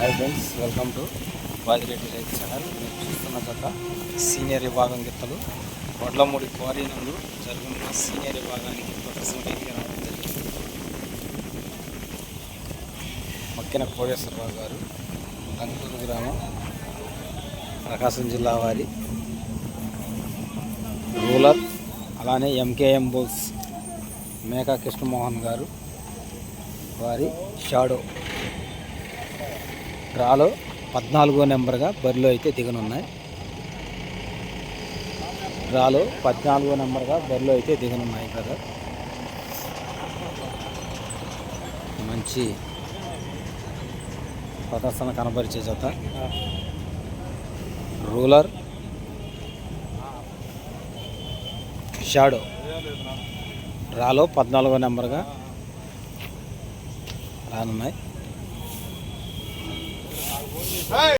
Hi friends welcome to Bajireddy రైతు channel మీరు చూస్తున్న జత సీనియర్ విభాగం గిత్తలు. వడ్లమూడి క్వారీ నందు జరుగుతున్న సీనియర్ విభాగానికి ప్రదర్శనకి రావడం జరిగింది. మక్కిన కోటేశ్వరరావు గారు రంగూరు గ్రామం ప్రకాశం జిల్లా వారి రూలర్ అలానే ఎంకేఎం బోల్స్ మేకా కృష్ణమోహన్ గారు వారి షాడో డ్రాలో పద్నాలుగో నెంబర్గా బరిలో అయితే దిగనున్నాయి. డ్రాలో పద్నాలుగో నెంబర్గా బరిలో అయితే దిగనున్నాయి కదా మంచి ప్రదర్శన కనబరిచే జత. రూలర్. షాడో. డ్రాలో పద్నాలుగో నెంబర్గా రానున్నాయి. Hey!